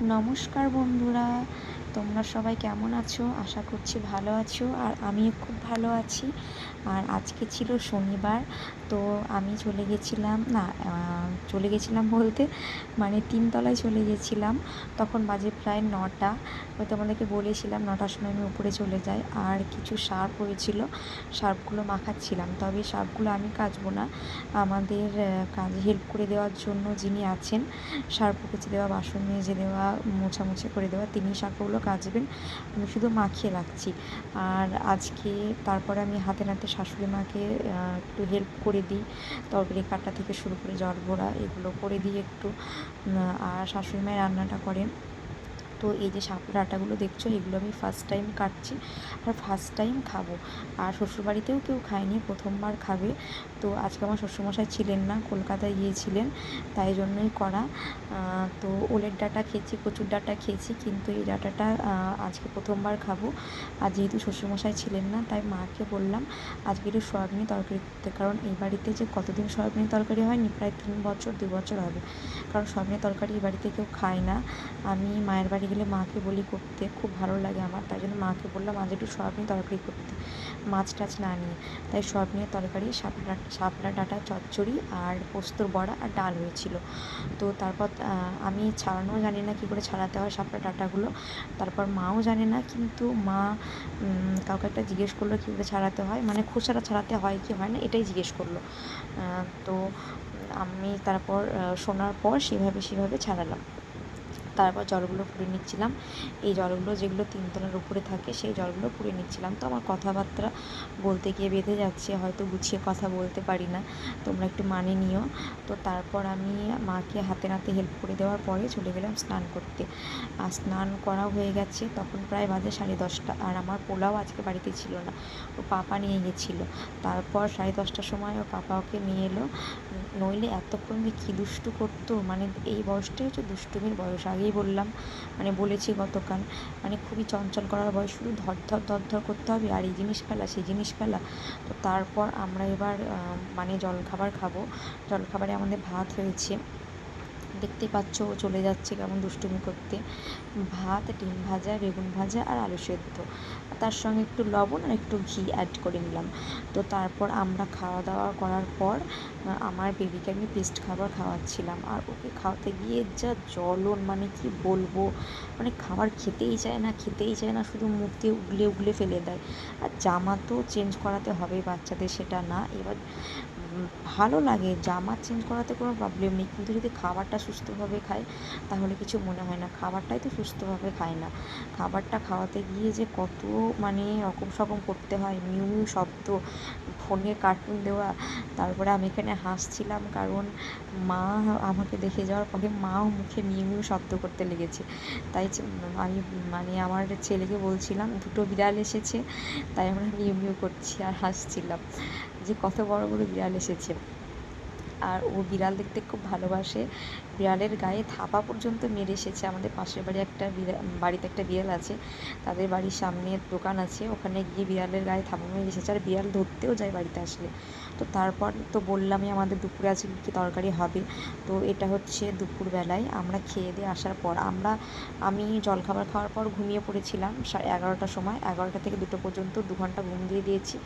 নমস্কার বন্ধুরা। তোমরা সবাই কেমন আছো? আশা করছি ভালো আছো আর আমিও খুব ভালো আছি। আর আজকে ছিল শনিবার, তো আমি চলে গেছিলাম, না চলে গেছিলাম বলতে মানে তিনতলায় চলে গেছিলাম। তখন বাজে প্রায় নটা। তোমাদেরকে বলেছিলাম নটার সময় আমি উপরে চলে যাই। আর কিছু সার্ফ হয়েছিল, সার্ফগুলো মাখাচ্ছিলাম। তবে সার্ফগুলো আমি কাচবো না। আমাদের কাজে হেল্প করে দেওয়ার জন্য যিনি আছেন, সার্ফ কেচে দেওয়া, বাসন মেজে দেওয়া, মোছামুছি করে দেওয়া, তিনি সার্ফগুলো কাচবেন, আমি শুধু মাখিয়ে রাখছি। আর আজকে তারপরে আমি হাতে নাতে শাশুড়ি মাকে একটু হেল্প করে দিই। তরকারি কাটা থেকে শুরু করে জল ভরা এগুলো করে দিই একটু। আর শাশুড়ি মায়ের রান্নাটা করেন। তো এই যে শাপলা আটাগুলো দেখছ, এগুলো আমি ফার্স্ট টাইম কাটছি আর ফার্স্ট টাইম খাব। আর শ্বশুরবাড়িতেও কেউ খায়নি, প্রথমবার খাবে। তো আজকে আমার শ্বশুরমশাই ছিলেন না, কলকাতায় গিয়েছিলেন, তাই জন্যই করা। তো ওলের ডাটা খেয়েছি, কচুর ডাটা খেয়েছি, কিন্তু এই ডাটাটা আজকে প্রথমবার খাব। আর যেহেতু শ্বশুরমশাই ছিলেন না, তাই মাকে বললাম, আজকে একটু সয়াবিনের তরকারি করতে। কারণ এই বাড়িতে যে কতদিন সয়াবিনের তরকারি হয়নি, প্রায় তিন বছর, দু বছর হবে। কারণ সয়াবিনের তরকারি এই বাড়িতে কেউ খায় না। আমি মায়ের বাড়ি গেলে মাকে বলি করতে। খুব ভালো লাগে আমার, তাই জন্য মাকে বললাম আজ একটু সয়াবিন তরকারি করতে, মাছ টাছ না নিয়ে। তাই সয়াবিনের তরকারি, শাপলা শাপলা ডাঁটা, চচ্চড়ি আর পোস্তর বড়া আর ডাল হয়েছিল। তো তারপর আমি ছাড়ানোও জানি না কী করে ছাড়াতে হয় শাপলা ডাঁটাগুলো। তারপর মাও জানে না, কিন্তু মা কাউকে একটা জিজ্ঞেস করল কী করে ছাড়াতে হয়। মানে খোসাটা ছাড়াতে হয় কি হয় না, এটাই জিজ্ঞেস করল। তো আমি তারপর শোনার পর সেভাবে সেভাবে ছাড়ালাম। তারপর জলগুলো পুড়ে নিচ্ছিলাম। এই জলগুলো যেগুলো তিনতলার উপরে থাকে, সেই জলগুলো পুড়ে নিচ্ছিলাম। তো আমার কথাবার্তা বলতে গিয়ে বেঁধে যাচ্ছে, হয়তো গুছিয়ে কথা বলতে পারি না। তোমরা একটু মানে নিও। তো তারপর আমি মাকে হাতে নাতে হেল্প করে দেওয়ার পরে চলে গেলাম স্নান করতে। আর স্নান করা হয়ে গেছে তখন প্রায় বাজে সাড়ে দশটা। আর আমার পোলাও আজকে বাড়িতে ছিল না। ও পাপা নিয়ে গেছিল। তারপর সাড়ে দশটার সময় ও পাপা ওকে নিয়ে এলো। নইলে এতক্ষণ যে কী দুষ্টু করতো মানে এই বয়সটাই হচ্ছে দুষ্টুমির বয়স। আগেই বললাম মানে বলেছি গতকাল মানে খুবই চঞ্চল করার বয়স শুধু ধর ধর ধর করতে হবে আর এই জিনিস ফেলা, সেই জিনিস ফেলা। তো তারপর আমরা এবার মানে জলখাবার খাব। জলখাবারে আমাদের ভাত হয়েছে। দেখতেই পাচ্ছ ও চলে যাচ্ছে কেমন দুষ্টুমি করতে। ভাত, ডিম ভাজা, বেগুন ভাজা আর আলু সেদ্ধ। তার সঙ্গে একটু লবণ আর একটু ঘি অ্যাড করে নিলাম। তো তারপর আমরা খাওয়া দাওয়া করার পর আমার বেবিকে আমি পেস্ট খাবার খাওয়াচ্ছিলাম। আর ওকে খাওয়াতে গিয়ে যা জ্বলন মানে কি বলব? মানে খাবার খেতেই চায় না, খেতেই চায় না, শুধু মুখ দিয়ে উগলে উগলে ফেলে দেয়। আর জামা তো চেঞ্জ করাতে হবে বাচ্চাদের, সেটা না। এবার ভালো লাগে, জামা চেঞ্জ করাতে কোনো প্রবলেম নেই। কিন্তু যদি খাবারটা সুস্থভাবে খায় তাহলে কিছু মনে হয় না। খাবারটাই তো সুস্থভাবে খায় না। খাবারটা খাওয়াতে গিয়ে যে কত মানে রকম সকম করতে হয় মিউ শব্দ ফোনে কার্টুন দেওয়া। তারপরে আমি এখানে হাসছিলাম কারণ মা আমাকে দেখে যাওয়ার পরে মাও মুখে মিউ মিউ শব্দ করতে লেগেছে। তাই আমি মানে আমার ছেলেকে বলছিলাম, দুটো বিড়াল এসেছে। তাই আমরা মিউ মিউ করছি আর হাসছিলাম। যে কত বড় বড় বিড়াল এসেছে। আর ও বিড়াল দেখতে খুব ভালোবাসে। বিড়ালের গায়ে থাপা পর্যন্ত মেরে এসেছে। আমাদের পাশের বাড়ি একটা বাড়িতে একটা বিড়াল আছে। তাদের বাড়ির সামনে দোকান আছে। ওখানে গিয়ে বিড়ালের গায়ে থাপা মেরে এসেছে। আর বিড়াল ধরতেও যায় বাড়িতে আসলে। তো তারপর তো বললামই আমাদের দুপুরে আজকে কী তরকারি হবে। তো এটা হচ্ছে দুপুরবেলায়। আমরা খেয়ে দিয়ে আসার পর আমরা, আমি জলখাবার খাওয়ার পর ঘুমিয়ে পড়েছিলাম সাড়ে এগারোটার সময়। এগারোটা থেকে দুটো পর্যন্ত দু ঘণ্টা ঘুম দিয়ে দিয়েছি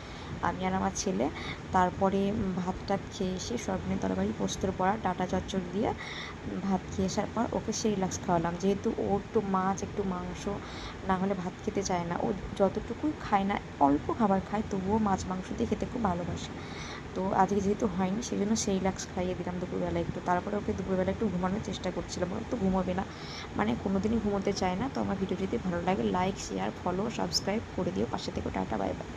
আমি আর আমার ছেলে। তারপরে ভাত টাত খেয়ে এসে সয়াবিনের তরকারি, পোস্তর পড়া ডাটা চচ্চড়ি দিয়ে ভাত খেয়ে আসার পর ওকে সেই রিল্যাক্স খাওয়ালাম। যেহেতু ও একটু মাছ, একটু মাংস না হলে ভাত খেতে চায় না। ও যতটুকুই খায় না, অল্প খাবার খায়, তবুও মাছ, মাংস দিয়ে খেতে খুব ভালোবাসে। তো আজকে যেহেতু হয়নি সেই জন্য সেই রিল্যাক্স খাইয়ে দিলাম দুপুরবেলা একটু। তারপরে ওকে দুপুরবেলা একটু ঘুমানোর চেষ্টা করছিলাম। ও তো ঘুমোবে না। মানে কোনো দিনই ঘুমোতে চায় না। তো আমার ভিডিও যদি ভালো লাগে লাইক শেয়ার ফলো সাবস্ক্রাইব করে দিও। পাশে থেকে টাটা বাই বাই